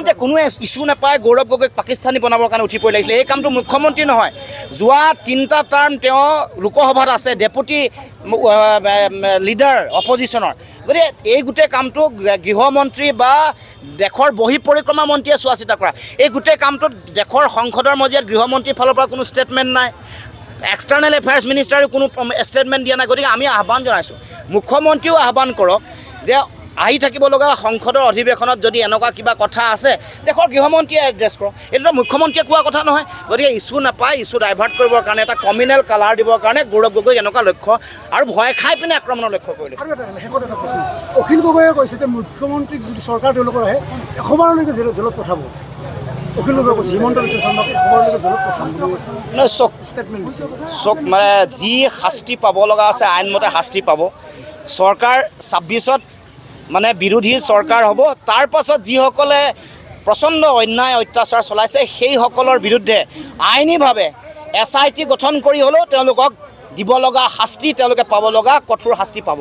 মুখ্যমন্ত্ৰীয়ে কোনোৱে ইছ্যু নাপায়, গৌৰৱ গগৈক পাকিস্তানী বনাবৰ কাৰণে উঠি পৰি লাগিছিলে এই কামটো মুখ্যমন্ত্ৰী নহয়। যোৱা তিনিটা টাৰ্ম তেওঁ লোকসভাত আছে, ডেপুটি লিডাৰ অপজিশ্যনৰ গতিকে এই গোটেই কামটো গৃহমন্ত্ৰী বা দেশৰ বহি পৰিক্ৰমা মন্ত্ৰীয়ে চোৱা চিতা কৰা। এই গোটেই কামটোত দেশৰ সংসদৰ মজিয়াত গৃহমন্ত্ৰীৰ ফালৰ পৰা কোনো ষ্টেটমেণ্ট নাই। এক্সটাৰ্নেল এফেয়াৰ্ছ মিনিষ্টাৰেও কোনো ষ্টেটমেণ্ট দিয়া নাই। গতিকে আমি আহ্বান জনাইছোঁ। মুখ্যমন্ত্ৰীও আহ্বান কৰক যে আহি থাকিব লগা সংসদৰ অধিৱেশনত যদি এনেকুৱা কিবা কথা আছে দেশৰ গৃহমন্ত্ৰীয়ে এড্ৰেছ কৰক। এইটোতো মুখ্যমন্ত্ৰীয়ে কোৱা কথা নহয়। গতিকে ইছ্যু নাপায় ইছ্যু ডাইভাৰ্ট কৰিবৰ কাৰণে এটা কমিনেল কালাৰ দিবৰ কাৰণে গৌৰৱ গগৈ এনেকুৱা লক্ষ্য আৰু ভয় খাই পিনে আক্ৰমণৰ লক্ষ্য কৰিলে। অখিল গগৈয়ে কৈছে যে মুখ্যমন্ত্ৰীক যদি চৰকাৰ তেওঁলোকৰ আহে এশবাৰলৈকে জেলত জেলত পঠাব। চক মানে যি শাস্তি পাব লগা আছে আইনমতে শাস্তি পাব। চৰকাৰ ছাব্বিছত মানে বিৰোধী চৰকাৰ হ'ব, তাৰ পাছত যিসকলে প্ৰচণ্ড অন্যায় অত্যাচাৰ চলাইছে, সেইসকলৰ বিৰুদ্ধে আইনীভাৱে এছ আই টি গঠন কৰি হ'লেও তেওঁলোকক দিব লগা শাস্তি তেওঁলোকে পাব লগা কঠোৰ শাস্তি পাব।